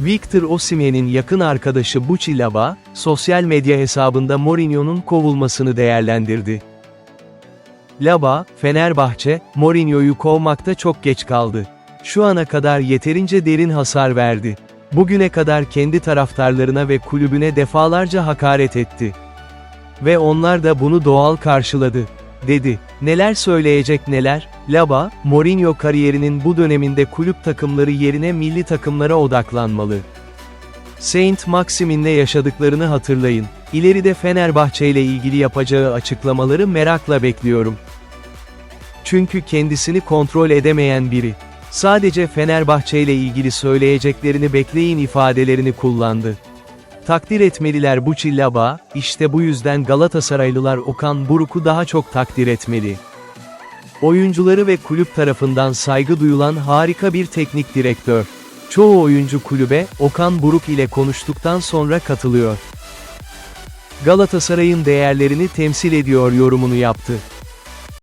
Victor Osimhen'in yakın arkadaşı Bucci Laba, sosyal medya hesabında Mourinho'nun kovulmasını değerlendirdi. Laba, Fenerbahçe, Mourinho'yu kovmakta çok geç kaldı. Şu ana kadar yeterince derin hasar verdi. Bugüne kadar kendi taraftarlarına ve kulübüne defalarca hakaret etti. Ve onlar da bunu doğal karşıladı, dedi. Neler söyleyecek neler? Laba, Mourinho kariyerinin bu döneminde kulüp takımları yerine milli takımlara odaklanmalı. Saint Maximin'le yaşadıklarını hatırlayın. İleride Fenerbahçe ile ilgili yapacağı açıklamaları merakla bekliyorum. Çünkü kendisini kontrol edemeyen biri. Sadece Fenerbahçe ile ilgili söyleyeceklerini bekleyin ifadelerini kullandı. Takdir etmeliler bu Çillaba, işte bu yüzden Galatasaraylılar Okan Buruk'u daha çok takdir etmeli. Oyuncuları ve kulüp tarafından saygı duyulan harika bir teknik direktör. Çoğu oyuncu kulübe, Okan Buruk ile konuştuktan sonra katılıyor. Galatasaray'ın değerlerini temsil ediyor yorumunu yaptı.